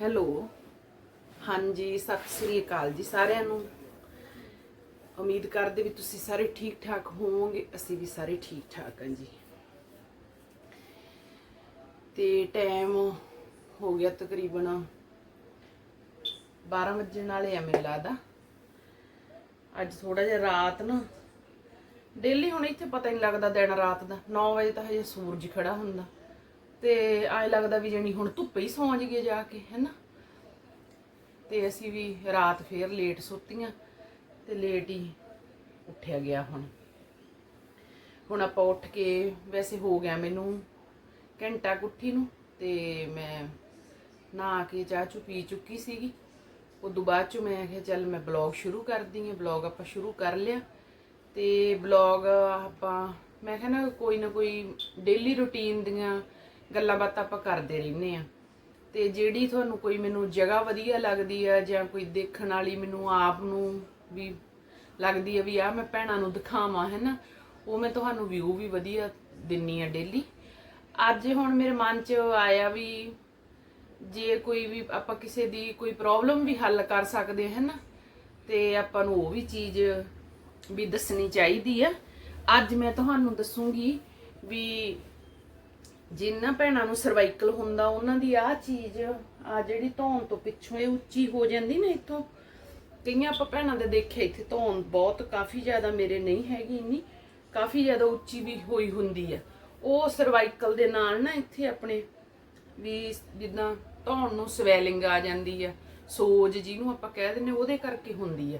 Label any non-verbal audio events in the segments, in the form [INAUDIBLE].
Hello. ਹਾਂਜੀ, ਸਤਿ ਸ੍ਰੀ ਅਕਾਲ ਜੀ ਸਾਰਿਆਂ ਨੂੰ। ਉਮੀਦ ਕਰਦੇ ਵੀ ਤੁਸੀਂ ਸਾਰੇ ਠੀਕ ਠਾਕ ਹੋਵੋਗੇ, ਅਸੀਂ ਵੀ ਸਾਰੇ ਠੀਕ ਠਾਕ ਹਾਂ ਜੀ। ਤੇ ਟਾਈਮ ਹੋ ਗਿਆ ਤਕਰੀਬਨ 12 ਵਜੇ ਵਾਲੇ ਆ ਮੈਨੂੰ ਲੱਗਦਾ। ਅੱਜ ਥੋੜਾ ਜਿਹਾ ਰਾਤ ਨਾ, ਡੇਲੀ ਹੁਣ ਇੱਥੇ ਪਤਾ ਨਹੀਂ ਲੱਗਦਾ ਦਿਨ ਰਾਤ ਦਾ। 9 ਵਜੇ ਤਾਂ ਹਜੇ ਸੂਰਜ ਖੜਾ ਹੁੰਦਾ। ਤੇ ਐਂ ਲੱਗਦਾ ਵੀ ਜਣੀ ਹੁਣ ਧੁੱਪੇ ਹੀ ਸੌਂ ਜੀਏ ਜਾ ਕੇ, ਹੈਨਾ? ਤੇ ਅਸੀਂ ਵੀ ਰਾਤ ਫੇਰ ਲੇਟ ਸੁੱਤੀਆਂ ਤੇ ਲੇਟ ਹੀ ਉੱਠਿਆ ਗਿਆ ਹੁਣ। ਹੁਣ ਆਪਾਂ ਉੱਠ ਕੇ ਵੈਸੇ ਹੋ ਗਿਆ ਮੈਨੂੰ ਘੰਟਾ ਕੁੱਠੀ ਨੂੰ ਤੇ ਮੈਂ ਨਹਾ ਕੇ ਚਾਹ ਚੁ ਪੀ ਚੁੱਕੀ ਸੀਗੀ। ਉਦੋਂ ਬਾਅਦ ਚ ਮੈਂ ਕਿਹਾ ਚੱਲ ਮੈਂ ਬਲੌਗ ਸ਼ੁਰੂ ਕਰਦੀ ਹਾਂ, ਬਲੌਗ ਆਪਾਂ ਸ਼ੁਰੂ ਕਰ ਲਿਆ। ਤੇ ਬਲੌਗ ਆਪਾਂ, ਮੈਂ ਕਿਹਾ ਨਾ ਕੋਈ ਨਾ ਕੋਈ ਡੇਲੀ ਰੁਟੀਨ ਦੀਆਂ ਗੱਲਾਂ ਬਾਤਾਂ ਆਪਾਂ ਕਰਦੇ ਰਹਿੰਦੇ ਆ ਤੇ ਜਿਹੜੀ ਤੁਹਾਨੂੰ ਕੋਈ ਮੈਨੂੰ ਜਗ੍ਹਾ ਵਧੀਆ ਲੱਗਦੀ ਆ ਜਾਂ ਕੋਈ ਦੇਖਣ ਵਾਲੀ ਮੈਨੂੰ ਆਪ ਨੂੰ ਵੀ ਲੱਗਦੀ ਆ ਵੀ ਆ ਮੈਂ ਭੈਣਾਂ ਨੂੰ ਦਿਖਾਵਾਂ ਹੈ ਨਾ ਉਹ ਮੈਂ ਤੁਹਾਨੂੰ ਵਿਊ ਵੀ ਵਧੀਆ ਦਿੰਨੀ ਆ ਡੇਲੀ ਅੱਜ ਹੁਣ ਮੇਰੇ ਮਨ 'ਚ ਆਇਆ ਵੀ ਜੇ ਕੋਈ ਵੀ ਆਪਾਂ ਕਿਸੇ ਦੀ ਕੋਈ ਪ੍ਰੋਬਲਮ ਵੀ ਹੱਲ ਕਰ ਸਕਦੇ ਹੈ ਨਾ ਤੇ ਆਪਾਂ ਨੂੰ ਉਹ ਵੀ ਚੀਜ਼ ਵੀ ਦੱਸਣੀ ਚਾਹੀਦੀ ਆ। ਅੱਜ ਮੈਂ ਤੁਹਾਨੂੰ ਦੱਸੂਗੀ ਵੀ ਜਿਨ੍ਹਾਂ ਭੈਣਾਂ ਨੂੰ ਸਰਵਾਈਕਲ ਹੁੰਦਾ, ਉਹਨਾਂ ਦੀ ਆਹ ਚੀਜ਼ ਆ ਜਿਹੜੀ ਧੌਣ ਤੋਂ ਪਿੱਛੋਂ ਇਹ ਉੱਚੀ ਹੋ ਜਾਂਦੀ ਨਾ ਇੱਥੋਂ। ਕਈਆਂ ਆਪਾਂ ਭੈਣਾਂ ਦੇ ਦੇਖਿਆ, ਇੱਥੇ ਧੌਣ ਬਹੁਤ ਕਾਫੀ ਜ਼ਿਆਦਾ ਮੇਰੇ ਨਹੀਂ ਹੈਗੀ ਇੰਨੀ, ਕਾਫੀ ਜ਼ਿਆਦਾ ਉੱਚੀ ਵੀ ਹੋਈ ਹੁੰਦੀ ਆ। ਉਹ ਸਰਵਾਈਕਲ ਦੇ ਨਾਲ ਨਾ ਇੱਥੇ ਆਪਣੇ ਵੀ ਜਿੱਦਾਂ ਧੌਣ ਨੂੰ ਸਵੈਲਿੰਗ ਆ ਜਾਂਦੀ ਆ, ਸੋਜ ਜਿਹਨੂੰ ਆਪਾਂ ਕਹਿ ਦਿੰਦੇ ਉਹਦੇ ਕਰਕੇ ਹੁੰਦੀ ਆ।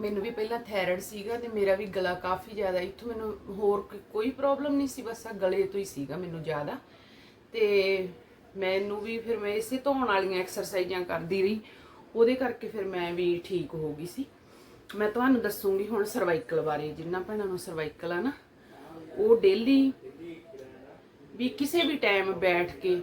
ਮੈਨੂੰ ਵੀ ਪਹਿਲਾਂ ਥਾਇਰਾਇਡ ਸੀਗਾ ਤੇ ਮੇਰਾ ਵੀ ਗਲਾ ਕਾਫੀ ਜ਼ਿਆਦਾ, ਇੱਥੋਂ ਮੈਨੂੰ ਹੋਰ ਕੋਈ ਪ੍ਰੋਬਲਮ ਨਹੀਂ ਸੀ, ਬਸ ਆ ਗਲੇ ਤੋਂ ਹੀ ਸੀਗਾ ਮੈਨੂੰ ਜ਼ਿਆਦਾ। ਤੇ ਮੈਨੂੰ ਵੀ ਫਿਰ ਮੈਂ ਇਸੇ ਧੋਣ ਵਾਲੀਆਂ ਐਕਸਰਸਾਈਜ਼ਾਂ ਕਰਦੀ ਰਹੀ, ਉਹਦੇ ਕਰਕੇ ਫਿਰ ਮੈਂ ਵੀ ਠੀਕ ਹੋ ਗਈ ਸੀ। ਮੈਂ ਤੁਹਾਨੂੰ ਦੱਸੂਗੀ ਹੁਣ ਸਰਵਾਈਕਲ ਬਾਰੇ, ਜਿੰਨਾ ਭੈਣਾਂ ਨੂੰ ਸਰਵਾਈਕਲ ਆ ਨਾ, ਉਹ ਡੇਲੀ ਵੀ ਕਿਸੇ ਵੀ ਟਾਈਮ ਬੈਠ ਕੇ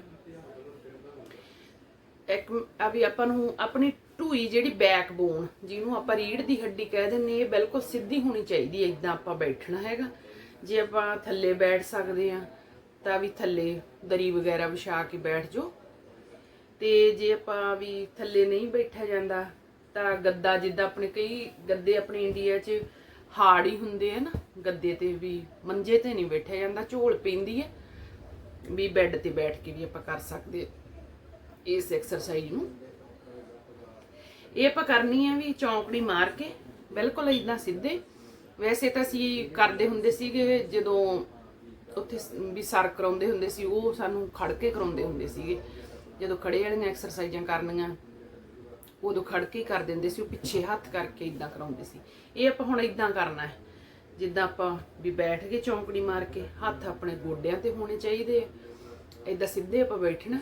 ਇੱਕ, ਆ ਵੀ ਆਪਾਂ ਨੂੰ ਆਪਣੀ ਢੂਈ ਜਿਹੜੀ ਬੈਕਬੋਨ ਜਿਹਨੂੰ ਆਪਾਂ ਰੀੜ ਦੀ ਹੱਡੀ ਕਹਿ ਦਿੰਨੇ ਇਹ ਬਿਲਕੁਲ ਸਿੱਧੀ ਹੋਣੀ ਚਾਹੀਦੀ ਹੈ ਇਦਾਂ ਆਪਾਂ ਬੈਠਣਾ ਹੈਗਾ। ਜੇ ਆਪਾਂ ਥੱਲੇ ਬੈਠ ਸਕਦੇ ਆ ਤਾਂ ਵੀ ਥੱਲੇ ਦਰੀ ਵਗੈਰਾ ਵਿਛਾ ਕੇ ਬੈਠ ਜਾਓ। ਤੇ ਜੇ ਆਪਾਂ ਵੀ ਥੱਲੇ ਨਹੀਂ ਬੈਠਿਆ ਜਾਂਦਾ, ਤਾਂ ਗੱਦਾ ਜਿੱਦਾਂ ਆਪਣੇ ਕਈ ਗੱਦੇ ਆਪਣੇ ਇੰਡੀਆ 'ਚ ਹਾਰਡ ਹੀ ਹੁੰਦੇ ਆ ਨਾ, ਗੱਦੇ ਤੇ ਵੀ ਮੰਜੇ ਤੇ ਨਹੀਂ ਬੈਠਿਆ ਜਾਂਦਾ, ਝੋਲ ਪੈਂਦੀ ਹੈ ਵੀ ਬੈੱਡ ਤੇ ਬੈਠ ਕੇ ਵੀ ਆਪਾਂ ਕਰ ਸਕਦੇ ਇਸ ਐਕਸਰਸਾਈਜ਼ ਨੂੰ। ਇਹ ਆਪਾਂ ਕਰਨੀ ਆ ਵੀ ਚੌਂਕੜੀ ਮਾਰ ਕੇ ਬਿਲਕੁਲ ਇਦਾਂ ਸਿੱਧੇ। ਵੈਸੇ ਤਾਂ ਅਸੀਂ ਕਰਦੇ ਹੁੰਦੇ ਸੀਗੇ ਜਦੋਂ ਉੱਥੇ ਵੀ ਸਰ ਕਰਾਉਂਦੇ ਹੁੰਦੇ ਸੀ, ਉਹ ਸਾਨੂੰ ਖੜ ਕੇ ਕਰਾਉਂਦੇ ਹੁੰਦੇ ਸੀਗੇ। ਜਦੋਂ ਖੜੇ ਵਾਲੀਆਂ ਐਕਸਰਸਾਈਜ਼ਾਂ ਕਰਨੀਆਂ, ਉਦੋਂ ਖੜ ਕੇ ਕਰ ਦਿੰਦੇ ਸੀ, ਉਹ ਪਿੱਛੇ ਹੱਥ ਕਰਕੇ ਇਦਾਂ ਕਰਾਉਂਦੇ ਸੀ। ਇਹ ਆਪਾਂ ਹੁਣ ਇਦਾਂ ਕਰਨਾ ਹੈ। ਜਿੱਦਾਂ ਆਪਾਂ ਵੀ ਬੈਠ ਕੇ ਚੌਂਕੜੀ ਮਾਰ ਕੇ ਹੱਥ ਆਪਣੇ ਗੋਡਿਆਂ ਤੇ ਹੋਣੇ ਚਾਹੀਦੇ ਆ। ਇਦਾਂ ਸਿੱਧੇ ਆਪਾਂ ਬੈਠਣਾ।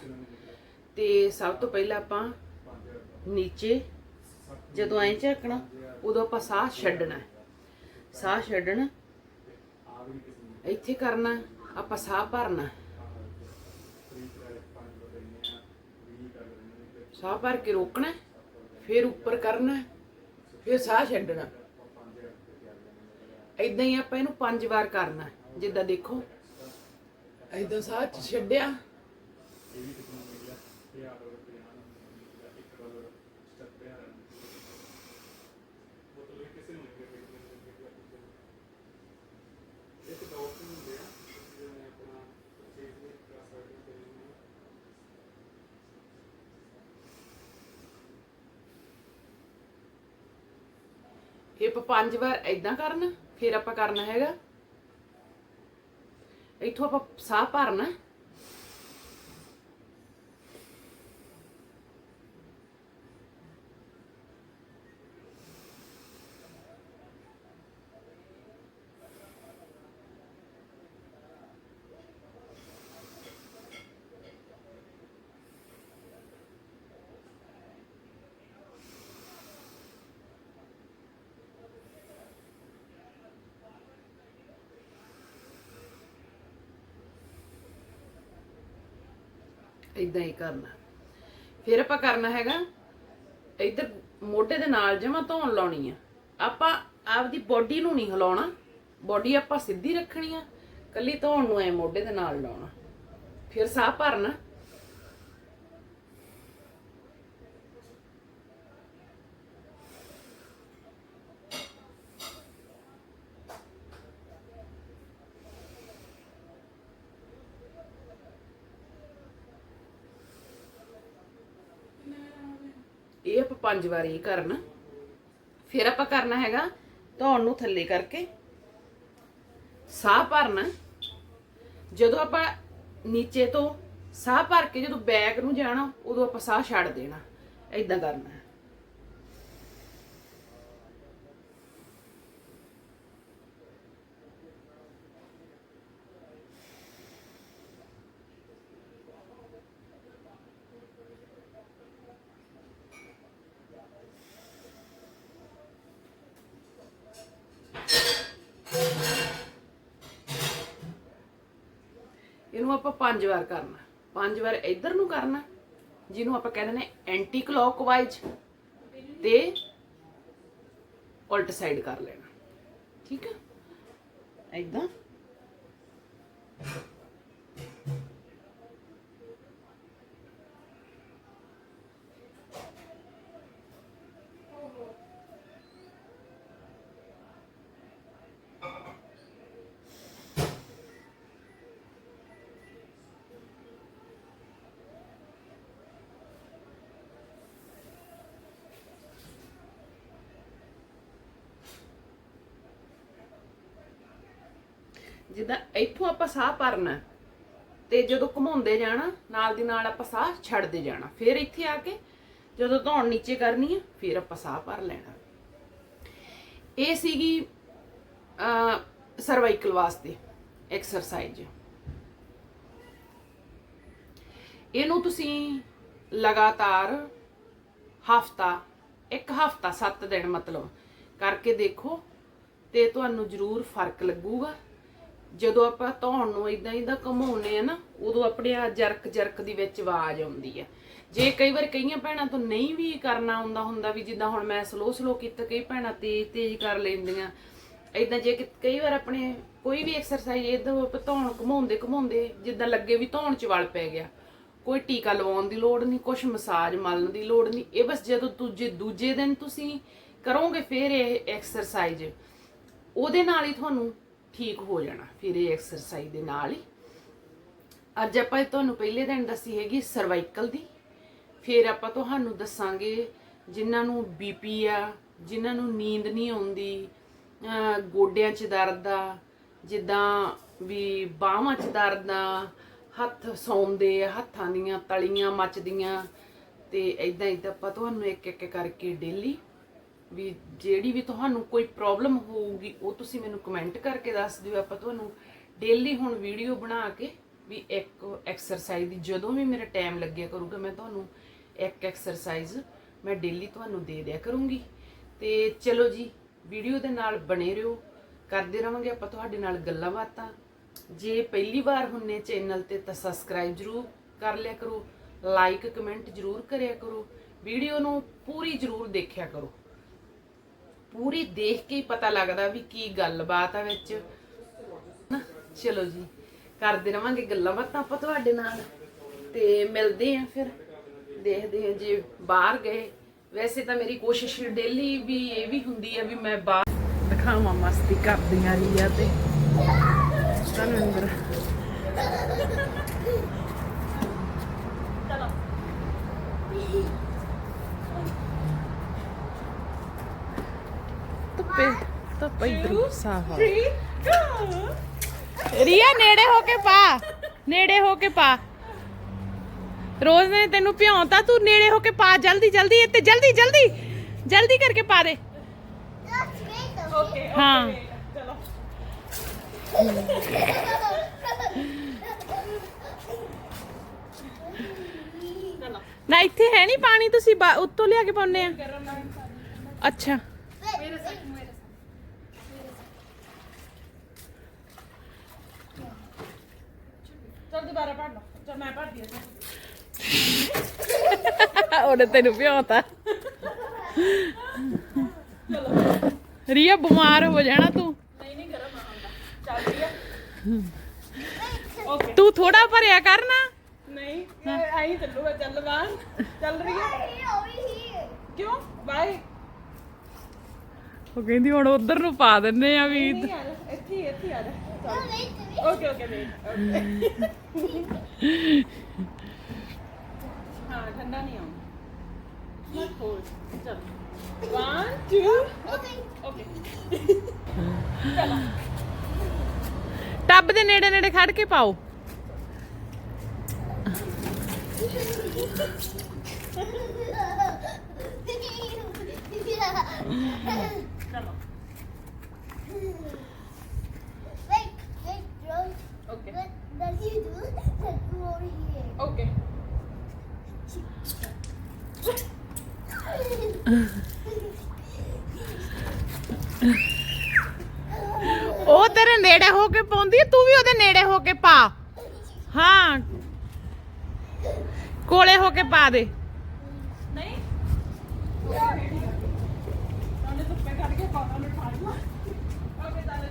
ਤੇ ਸਭ ਤੋਂ ਪਹਿਲਾਂ ਆਪਾਂ ਨੀਚੇ ਜਦੋਂ ਐਂ ਝਾਕਣਾ ਉਦੋਂ ਆਪਾਂ ਸਾਹ ਛੱਡਣਾ ਸਾਹ ਛੱਡਣਾ, ਇੱਥੇ ਕਰਨਾ, ਆਪਾਂ ਸਾਹ ਭਰਨਾ ਸਾਹ ਭਰ ਕੇ ਰੋਕਣਾ ਫਿਰ ਉੱਪਰ ਕਰਨਾ ਫਿਰ ਸਾਹ ਛੱਡਣਾ ਇਦਾਂ ਹੀ ਆਪਾਂ ਇਹਨੂੰ ਪੰਜ ਵਾਰ ਕਰਨਾ ਜਿੱਦਾਂ ਦੇਖੋ ਇਦਾਂ ਸਾਹ ਛੱਡਿਆ। ਇਹ ਆਪਾਂ ਪੰਜ ਵਾਰ ਇਦਾਂ ਕਰਨ ਫਿਰ ਆਪਾਂ ਕਰਨਾ ਹੈਗਾ। ਇੱਥੋਂ ਆਪਾਂ ਸਾਹ ਭਰਨਾ। ਇਦਾਂ ਹੀ ਕਰਨਾ। ਫਿਰ ਆਪਾਂ ਕਰਨਾ ਹੈਗਾ, ਇੱਧਰ ਮੋਢੇ ਦੇ ਨਾਲ ਜਮਾ ਧੌਣ ਲਾਉਣੀ ਆ। ਆਪਾਂ ਆਪਦੀ ਬੋਡੀ ਨੂੰ ਨਹੀਂ ਹਿਲਾਉਣਾ ਬੋਡੀ ਆਪਾਂ ਸਿੱਧੀ ਰੱਖਣੀ ਆ ਕੱਲੀ ਧੌਣ ਨੂੰ ਐ ਮੋਢੇ ਦੇ ਨਾਲ ਲਾਉਣਾ। ਫਿਰ ਸਾਹ ਭਰਨਾ ਇਹ ਆਪਾਂ ਪੰਜ ਵਾਰੀ ਕਰਨਾ। ਫਿਰ ਆਪਾਂ ਕਰਨਾ ਹੈਗਾ ਧੌਣ ਨੂੰ ਥੱਲੇ ਕਰਕੇ। ਸਾਹ ਭਰਨਾ। ਜਦੋਂ ਆਪਾਂ ਨੀਚੇ ਤੋਂ ਸਾਹ ਭਰ ਕੇ ਜਦੋਂ ਬੈਕ ਨੂੰ ਜਾਣਾ, ਉਦੋਂ ਆਪਾਂ ਸਾਹ ਛੱਡ ਦੇਣਾ। ਐਦਾਂ ਕਰਨਾ ਹੈ। ਇਹਨੂੰ ਆਪਾਂ ਪੰਜ ਵਾਰ ਕਰਨਾ, ਪੰਜ ਵਾਰ ਇੱਧਰ ਨੂੰ ਕਰਨਾ, ਜਿਹਨੂੰ ਆਪਾਂ ਕਹਿੰਦੇ ਨੇ ਐਂਟੀ ਕਲੌਕਵਾਈਜ਼ ਤੇ ਉਲਟ ਸਾਈਡ ਕਰ ਲੈਣਾ। ਠੀਕ ਹੈ ਐਦਾਂ ਜਿੱਦਾਂ ਇੱਥੋਂ ਆਪਾਂ ਸਾਹ ਭਰਨਾ ਤੇ ਜਦੋਂ ਘੁਮਾਉਂਦੇ ਜਾਣਾ, ਨਾਲ ਦੀ ਨਾਲ ਆਪਾਂ ਸਾਹ ਛੱਡਦੇ ਜਾਣਾ, ਫਿਰ ਇੱਥੇ ਆ ਕੇ ਜਦੋਂ ਧੌਣ ਨੀਚੇ ਕਰਨੀ ਹੈ, ਫਿਰ ਆਪਾਂ ਸਾਹ ਭਰ ਲੈਣਾ। ਇਹ ਸੀਗੀ ਸਰਵਾਈਕਲ ਵਾਸਤੇ ਐਕਸਰਸਾਈਜ਼ ਇਹਨੂੰ ਤੁਸੀਂ ਲਗਾਤਾਰ ਹਫਤਾ, ਇੱਕ ਹਫਤਾ 7 ਦਿਨ ਮਤਲਬ ਕਰਕੇ ਦੇਖੋ ਤੇ ਤੁਹਾਨੂੰ ਜ਼ਰੂਰ ਫ਼ਰਕ ਲੱਗੂਗਾ। ਜਦੋਂ ਆਪਾਂ ਧੌਣ ਨੂੰ ਇਦਾਂ ਇਦਾਂ ਘੁਮਾਉਨੇ ਆ ਨਾ, ਉਦੋਂ ਆਪਣੇ ਆ ਜਰਕ ਜਰਕ ਦੀ ਵਿੱਚ ਆਵਾਜ਼ ਆਉਂਦੀ ਹੈ ਜੇ ਕਈ ਵਾਰ ਕਈਆਂ ਭੈਣਾਂ ਤੋਂ ਨਹੀਂ ਵੀ ਕਰਨਾ ਆਉਂਦਾ ਹੁੰਦਾ ਵੀ ਜਿੱਦਾਂ ਹੁਣ ਮੈਂ ਸਲੋ ਸਲੋ ਕੀਤਾ ਕਈ ਭੈਣਾਂ ਤੇਜ਼ ਤੇਜ਼ ਕਰ ਲੈਂਦੀਆਂ। ਇਦਾਂ ਜੇ ਕਈ ਵਾਰ ਆਪਣੇ ਕੋਈ ਵੀ ਐਕਸਰਸਾਈਜ਼ ਇਦਾਂ ਧੌਣ ਘੁਮਾਉਂਦੇ ਘੁਮਾਉਂਦੇ ਜਿੱਦਾਂ ਲੱਗੇ ਵੀ ਧੌਣ ਚ ਵਲ ਪੈ ਗਿਆ। ਕੋਈ ਟੀਕਾ ਲਵਾਉਣ ਦੀ ਲੋੜ ਨਹੀਂ ਕੁਝ ਮਸਾਜ ਮਲਣ ਦੀ ਲੋੜ ਨਹੀਂ। ਇਹ ਬਸ ਜਦੋਂ ਦੂਜੇ ਦੂਜੇ ਦਿਨ ਤੁਸੀਂ ਕਰੋਗੇ ਫਿਰ ਇਹ ਐਕਸਰਸਾਈਜ਼ ਉਹਦੇ ਨਾਲ ਹੀ ਤੁਹਾਨੂੰ ਠੀਕ ਹੋ ਜਾਣਾ, ਫਿਰ ਇਹ ਐਕਸਰਸਾਈਜ਼ ਦੇ ਨਾਲ ਹੀ। ਅੱਜ ਆਪਾਂ ਤੁਹਾਨੂੰ ਪਹਿਲੇ ਦਿਨ ਦੱਸੀ ਹੈਗੀ ਸਰਵਾਈਕਲ ਦੀ। ਫਿਰ ਆਪਾਂ ਤੁਹਾਨੂੰ ਦੱਸਾਂਗੇ ਜਿਨ੍ਹਾਂ ਨੂੰ ਬੀਪੀ ਆ, ਜਿਨ੍ਹਾਂ ਨੂੰ ਨੀਂਦ ਨਹੀਂ ਆਉਂਦੀ ਗੋਡਿਆਂ 'ਚ ਦਰਦ ਆ, ਜਿੱਦਾਂ ਵੀ ਬਾਹਾਂ 'ਚ ਦਰਦ ਆ, ਹੱਥ ਸੌਂਦੇ ਆ, ਹੱਥਾਂ ਦੀਆਂ ਤਲੀਆਂ ਮੱਚਦੀਆਂ, ਤੇ ਇਦਾਂ ਇਦਾਂ ਆਪਾਂ ਤੁਹਾਨੂੰ ਇੱਕ ਇੱਕ ਕਰਕੇ ਡੇਲੀ ਵੀ ਜਿਹੜੀ ਵੀ ਤੁਹਾਨੂੰ ਕੋਈ ਪ੍ਰੋਬਲਮ ਹੋਊਗੀ, ਉਹ ਤੁਸੀਂ ਮੈਨੂੰ ਕਮੈਂਟ ਕਰਕੇ ਦੱਸ ਦਿਓ। ਆਪਾਂ ਤੁਹਾਨੂੰ ਡੇਲੀ ਹੁਣ ਵੀਡੀਓ ਬਣਾ ਕੇ ਵੀ ਇੱਕ ਐਕਸਰਸਾਈਜ਼ ਦੀ ਜਦੋਂ ਵੀ ਮੇਰਾ ਟਾਈਮ ਲੱਗਿਆ ਕਰੂਗਾ, ਮੈਂ ਤੁਹਾਨੂੰ ਇੱਕ ਐਕਸਰਸਾਈਜ਼ ਮੈਂ ਡੇਲੀ ਤੁਹਾਨੂੰ ਦੇ ਦਿਆ ਕਰੂੰਗੀ। ਤੇ ਚਲੋ ਜੀ ਵੀਡੀਓ ਦੇ ਨਾਲ ਬਣੇ ਰਹੋ। ਕਰਦੇ ਰਵਾਂਗੇ ਆਪਾਂ ਤੁਹਾਡੇ ਨਾਲ ਗੱਲਾਂ ਬਾਤਾਂ। ਜੇ ਪਹਿਲੀ ਵਾਰ ਹੁੰਨੇ ਚੈਨਲ ਤੇ ਤਾਂ ਸਬਸਕ੍ਰਾਈਬ ਜਰੂਰ ਕਰ ਲਿਆ ਕਰੋ। ਲਾਈਕ ਕਮੈਂਟ ਜਰੂਰ ਕਰਿਆ ਕਰੋ। ਵੀਡੀਓ ਨੂੰ ਪੂਰੀ ਜਰੂਰ ਦੇਖਿਆ ਕਰੋ। ਪੂਰੀ ਦੇਖ ਕੇ ਹੀ ਪਤਾ ਲੱਗਦਾ ਵੀ ਕੀ ਗੱਲਬਾਤ ਆ ਵਿੱਚ। ਚਲੋ ਜੀ, ਕਰਦੇ ਰਵਾਂਗੇ ਗੱਲਾਂ ਬਾਤਾਂ ਆਪਾਂ ਤੁਹਾਡੇ ਨਾਲ। ਤੇ ਮਿਲਦੇ ਆਂ ਫਿਰ, ਦੇਖਦੇ ਆਂ ਜੇ ਬਾਹਰ ਗਏ। ਵੈਸੇ ਤਾਂ ਮੇਰੀ ਕੋਸ਼ਿਸ਼ ਡੇਲੀ ਵੀ ਇਹ ਵੀ ਹੁੰਦੀ ਆ ਵੀ ਮੈਂ ਬਾਹਰ ਦਿਖਾਵਾਂ ਮਸਤੀ ਕਰਦੀਆਂ ਰਹੀ ਆ ਤੇ। ਤੁਹਾਨੂੰ ਅੰਦਰ ਧੁੱਪੇ ਇਧਰ ਸਾਫ਼ ਰੀਆ ਨੇੜੇ ਹੋ ਕੇ ਪਾ। ਨੇੜੇ ਹੋ ਕੇ ਪਾ। ਰੋਜ਼ ਨੇ ਤੈਨੂੰ ਭਿਉਂਤਾ ਤੂੰ ਨੇੜੇ ਹੋ ਕੇ ਪਾ। ਜਲਦੀ ਜਲਦੀ ਇੱਥੇ ਜਲਦੀ ਜਲਦੀ ਜਲਦੀ ਕਰਕੇ ਪਾ ਦੇ। ਹਾਂ। ਨਾ ਇੱਥੇ ਹੈ ਨਹੀਂ ਪਾਣੀ ਤੁਸੀਂ ਉੱਤੋਂ ਲਿਆ ਕੇ ਪਾਉਨੇ ਆ। ਅੱਛਾ। ਚਲ ਦੁਬਾਰਾ ਪੜ ਲਓ। ਚਲ ਮੈਂ ਪੜਦੀ ਹਾਂ [LAUGHS] ਉਹਨੇ ਤੈਨੂੰ ਭਿਉਂਤਾ। ਰੀਆ ਬਿਮਾਰ ਹੋ ਜਾਣਾ ਤੂੰ। ਨਹੀਂ ਨਹੀਂ ਗਰਮ ਆ ਹੁੰਦਾ। ਚੱਲ ਰਹੀ ਆ ਓਕੇ ਤੂੰ ਥੋੜਾ ਭਰਿਆ ਕਰ ਨਾ। ਨਹੀਂ ਆਈ ਚੱਲੂਗਾ ਚੱਲ ਬਾਹਰ। ਚੱਲ ਰਹੀ ਆ ਕਿਉਂ ਬਾਏ ਉਹ ਕਹਿੰਦੀ ਹੁਣ ਉਧਰ ਨੂੰ ਪਾ ਦਿੰਨੇ ਆ ਵੀ। ਇੱਥੇ ਇੱਥੇ ਆ ਜਾ। ਟੱਬ ਦੇ ਨੇੜੇ ਨੇੜੇ ਖੜ ਕੇ ਪਾਓ। [LAUGHS] [LAUGHS] What does you do? Let's go over here. Okay. ਉਹ ਤੇਰੇ ਨੇੜੇ ਹੋ ਕੇ ਪਾਉਂਦੀ ਹੈ, ਤੂੰ ਵੀ ਉਹਦੇ ਨੇੜੇ ਹੋ ਕੇ ਪਾ। ਹਾਂ। ਕੋਲੇ ਹੋ ਕੇ ਪਾ ਦੇ। ਨਹੀਂ। ਉਹਨੇ ਧੁੱਪੇ ਕੱਢ ਕੇ ਪਾਉਣਾ ਮੈਂ ਠਾ ਲੂੰ ਓਕੇ ਚੱਲ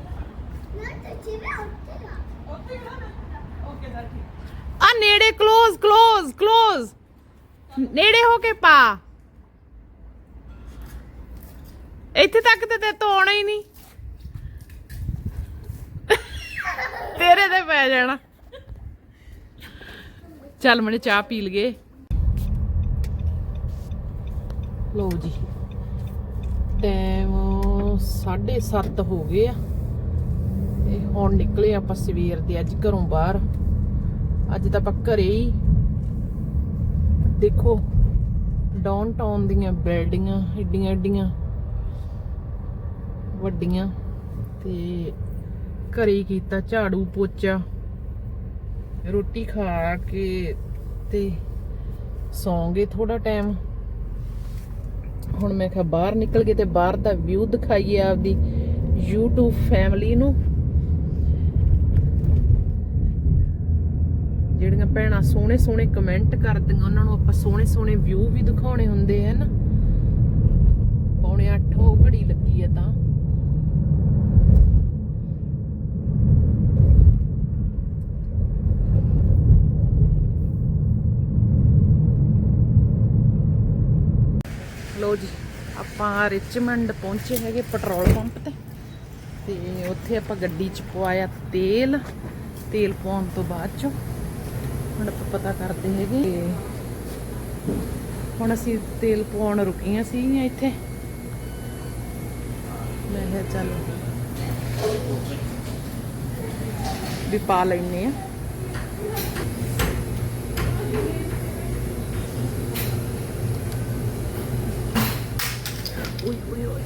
Not the TV, I'll okay ਆ ਨੇੜੇ ক্লোਜ਼ ক্লোਜ਼ ক্লোਜ਼ ਨੇੜੇ ਹੋ ਕੇ ਪਾ। ਇੱਥੇ ਤੱਕ ਤੇ ਤੇ ਤੋਣਾ ਹੀ ਨਹੀਂ। ਤੇਰੇ ਤੇ ਪੈ ਜਾਣਾ। ਚੱਲ ਮਣੇ ਚਾਹ ਪੀ ਲਗੇ ਲੋ ਜੀ। ਟਾਈਮ 7:30 ਹੋ ਗਏ ਆ। ਤੇ ਹੁਣ ਨਿਕਲੇ ਆਪਾਂ ਸਵੇਰ ਦੇ, ਅੱਜ ਘਰੋਂ ਬਾਹਰ। ਅੱਜ ਤਾਂ ਆਪਾਂ ਘਰੇ ਹੀ। ਦੇਖੋ ਡਾਊਨ ਟਾਊਨ ਦੀਆਂ ਬਿਲਡਿੰਗਾਂ ਏਡੀਆਂ ਏਡੀਆਂ ਵੱਡੀਆਂ ਤੇ ਘਰੇ ਕੀਤਾ ਝਾੜੂ ਪੋਚਾ, ਰੋਟੀ ਖਾ ਕੇ ਤੇ ਸੌਂਗੇ ਥੋੜਾ ਟਾਈਮ ਹੁਣ ਮੈਂ ਕਿਹਾ ਬਾਹਰ ਨਿਕਲ ਕੇ ਤੇ ਬਾਹਰ ਦਾ ਵਿਊ ਦਿਖਾਈਏ ਆਪਦੀ YouTube ਫੈਮਿਲੀ ਨੂੰ। ਭੈਣਾਂ ਸੋਹਣੇ ਸੋਹਣੇ ਕਮੈਂਟ ਕਰਦੀਆਂ, ਉਹਨਾਂ ਨੂੰ ਆਪਾਂ ਸੋਹਣੇ ਸੋਹਣੇ ਵਿਊ ਵੀ ਦਿਖਾਉਣੇ ਹੁੰਦੇ ਹਨ ਪੌਣੇ 8 ਹੋ ਘੜੀ ਲੱਗੀ ਆ ਤਾਂ। ਲੋ ਜੀ, ਆਪਾਂ ਰਿਚਮੰਡ ਪਹੁੰਚੇ ਹੈਗੇ ਪੈਟਰੋਲ ਪੰਪ ਤੇ। ਤੇ ਉੱਥੇ ਆਪਾਂ ਗੱਡੀ 'ਚ ਪਵਾਇਆ ਤੇਲ। ਤੇਲ ਪਾਉਣ ਤੋਂ ਬਾਅਦ ਚੋਂ ਹੁਣ ਆਪਾਂ ਪਤਾ ਕਰਦੇ ਹੈਗੇ ਹੁਣ ਅਸੀਂ ਤੇਲ ਪਵਾਉਣ ਰੁਕੀਆਂ ਸੀਗੀਆਂ ਇੱਥੇ। ਮੈਂ ਕਿਹਾ ਚੱਲ ਵੀ ਪਾ ਲੈਨੇ ਆ ਓਏ ਓਏ ਓਏ।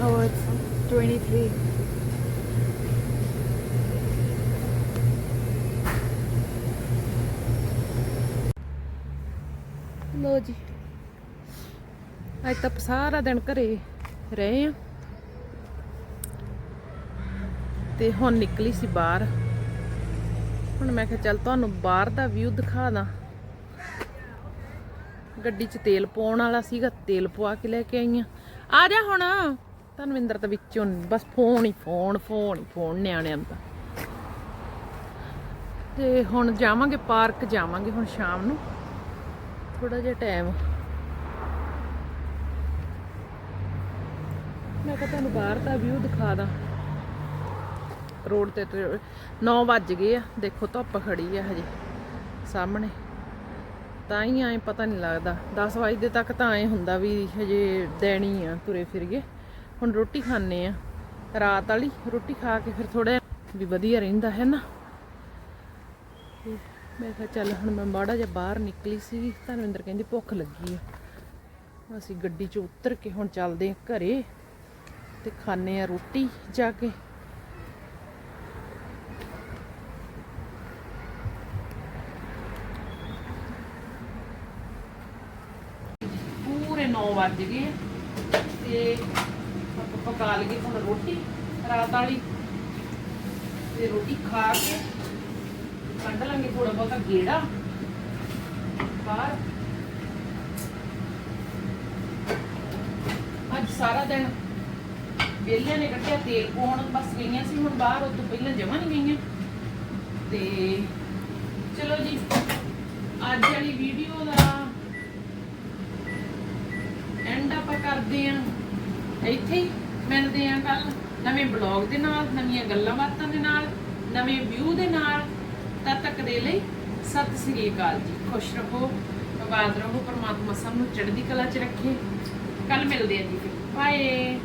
Oh, it's 23. ਲੋ ਜੀ ਅੱਜ ਤਾਂ ਸਾਰਾ ਦਿਨ ਘਰੇ ਰਹੇ ਆ ਤੇ ਹੁਣ ਨਿਕਲੀ ਸੀ ਬਾਹਰ ਹੁਣ ਮੈਂ ਕਿਹਾ ਚੱਲ ਤੁਹਾਨੂੰ ਬਾਹਰ ਦਾ ਵਿਊ ਦਿਖਾ ਦਾਂ ਗੱਡੀ 'ਚ ਤੇਲ ਪਾਉਣ ਵਾਲਾ ਸੀਗਾ, ਤੇਲ ਪਵਾ ਕੇ ਲੈ ਕੇ ਆਈਆਂ। ਆ ਜਾ ਹੁਣ। ਧਨਵਿੰਦਰ ਤਾਂ ਵਿੱਚੋਂ ਬਸ ਫੋਨ ਹੀ, ਫੋਨ ਫੋਨ ਹੀ, ਫੋਨ ਨਿਆਣਿਆਂ ਦਾ। ਤੇ ਹੁਣ ਜਾਵਾਂਗੇ, ਪਾਰਕ ਜਾਵਾਂਗੇ ਹੁਣ ਸ਼ਾਮ ਨੂੰ। ਥੋੜਾ ਜਿਹਾ ਟਾਈਮ। ਮੈਂ ਕਿਹਾ ਤੁਹਾਨੂੰ ਬਾਹਰ ਦਾ ਵਿਊ ਦਿਖਾ ਦਾਂ। ਰੋਡ ਤੇ 9 ਵੱਜ ਗਏ ਆ। ਦੇਖੋ, ਧੁੱਪ ਖੜੀ ਆ ਹਜੇ। ਸਾਹਮਣੇ। ਤਾਂ ਹੀ ਐ ਪਤਾ ਨਹੀਂ ਲੱਗਦਾ। 10 ਵਜੇ ਤੱਕ ਤਾਂ ਐ ਹੁੰਦਾ ਵੀ ਹਜੇ ਦੇਣੀ ਆ ਤੁਰੇ ਫਿਰੀਏ ਹੁਣ ਰੋਟੀ ਖਾਣੇ ਆ। ਰਾਤ ਵਾਲੀ ਰੋਟੀ ਖਾ ਕੇ ਫਿਰ ਥੋੜਾ ਵੀ ਵਧੀਆ ਰਹਿੰਦਾ, ਹੈ ਨਾ? ਮੈਂ ਕਿਹਾ ਚੱਲ ਹੁਣ ਮੈਂ ਮਾੜਾ ਜਿਹਾ ਬਾਹਰ ਨਿਕਲੀ ਸੀ ਧਰਮਿੰਦਰ ਕਹਿੰਦੀ ਭੁੱਖ ਲੱਗੀ ਆ। ਅਸੀਂ ਗੱਡੀ 'ਚ ਉਤਰ ਕੇ ਹੁਣ ਚੱਲਦੇ ਆ ਘਰੇ ਤੇ ਖਾਣੇ ਆ ਰੋਟੀ ਜਾ ਕੇ। ਵੱਜ ਗਏ ਤੇ ਪਕਾ ਲਈਏ ਹੁਣ ਰੋਟੀ, ਰਾਤ ਵਾਲੀ। ਤੇ ਰੋਟੀ ਖਾ ਕੇ ਕੱਢ ਲਾਂਗੇ ਥੋੜਾ ਬਹੁਤਾ ਗੇੜਾ ਬਾਹਰ। ਅੱਜ ਸਾਰਾ ਦਿਨ ਵਿਹਲਿਆਂ ਨੇ ਕੱਢਿਆ, ਤੇਲ ਪਾਉਣ ਬਸ ਗਈਆਂ ਸੀ, ਹੁਣ ਬਾਹਰ, ਉਹ ਪਹਿਲਾਂ ਜਮਾ ਨਹੀਂ ਗਈਆਂ। ਤੇ ਚਲੋ ਜੀ ਅੱਜ ਵਾਲੀ ਵੀਡੀਓ ਦਾ ਐਂਡ ਆਪਾਂ ਕਰਦੇ ਆਂ ਇੱਥੇ ਹੀ ਮਿਲਦੇ ਆਂ ਕੱਲ ਨਵੇਂ ਬਲੌਗ ਦੇ ਨਾਲ, ਨਵੀਆਂ ਗੱਲਾਂ ਬਾਤਾਂ ਦੇ ਨਾਲ, ਨਵੇਂ ਵਿਊ ਦੇ ਨਾਲ। ਤਦ ਤੱਕ ਦੇ ਲਈ ਸਤਿ ਸ੍ਰੀ ਅਕਾਲ ਜੀ। ਖੁਸ਼ ਰਹੋ, ਆਬਾਦ ਰਹੋ, ਪਰਮਾਤਮਾ ਸਭ ਨੂੰ ਚੜ੍ਹਦੀ ਕਲਾ 'ਚ ਰੱਖੇ। ਕੱਲ ਮਿਲਦੇ ਆ ਜੀ ਫਿਰ। ਬਾਏ